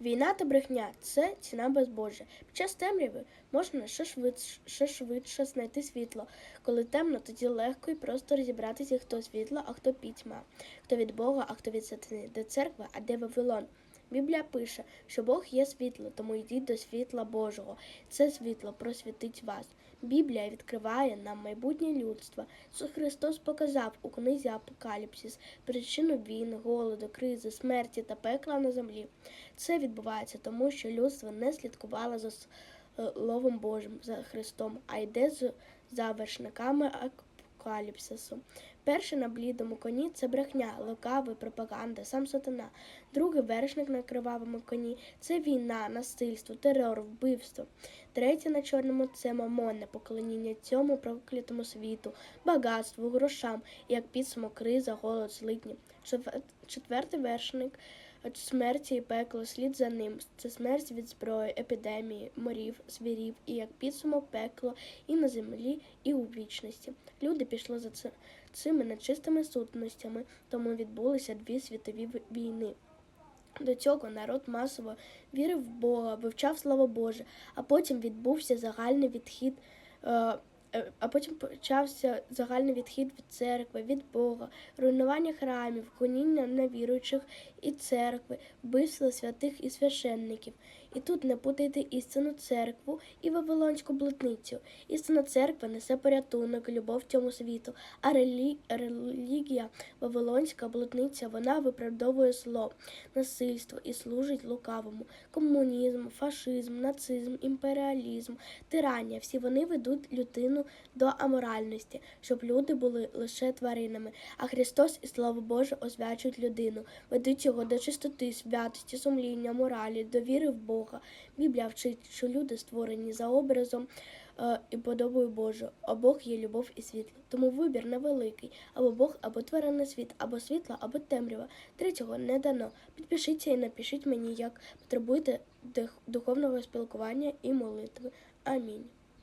Війна та брехня це ціна безбожжя. Під час темряви можна ще швидше, ще швидше знайти світло. Коли темно, тоді легко і просто розібратися, хто світло, а хто пітьма, хто від Бога, а хто від сатани, де церква, а де Вавилон. Біблія пише, що Бог є світло, тому йдіть до світла Божого. Це світло просвітить вас. Біблія відкриває нам майбутнє людство. Христос показав у книзі Апокаліпсис причину війн, голоду, кризи, смерті та пекла на землі. Це відбувається тому, що людство не слідкувало за Словом Божим, за Христом, а йде з завершниками апокаліпсису. Перший на блідому коні це брехня, лукавий, пропаганда, сам сатана. Другий вершник на кривавому коні це війна, насильство, терор, вбивство. Третє на чорному це мамонне поклоніння цьому проклятому світу, багатству, грошам, як підсумок криза, голод, злидні. Четвертий вершник смерті і пекло слід за ним. Це смерть від зброї, епідемії, морів, звірів, і як підсумок пекло і на землі, і у вічності. Люди пішли за цими нечистими сутностями, тому відбулися дві світові війни. До цього народ масово вірив в Бога, вивчав Слово Боже, а потім відбувся загальний відхід. е, А потім почався загальний відхід від церкви, від Бога, руйнування храмів, гоніння невіруючих і церкви, вбивство святих і священників. І тут не путайте істинну церкву і вавилонську блудницю. Істинна церква несе порятунок, любов цьому світу, а релі... релігія, вавилонська блудниця, вона виправдовує зло, насильство і служить лукавому. Комунізм, фашизм, нацизм, імперіалізм, тирання всі вони ведуть людину до аморальності, щоб люди були лише тваринами. А Христос і Слово Боже освячують людину, ведуть його до чистоти, святості, сумління, моралі, довіри в Бога. Біблія вчить, що люди створені за образом е, і подобою Божу, а Бог є любов і світло. Тому вибір невеликий або Бог, або тваринний світ, або світло, або темрява. Третього не дано. Підпишіться і напишіть мені, як потребуєте духовного спілкування і молитви. Амінь.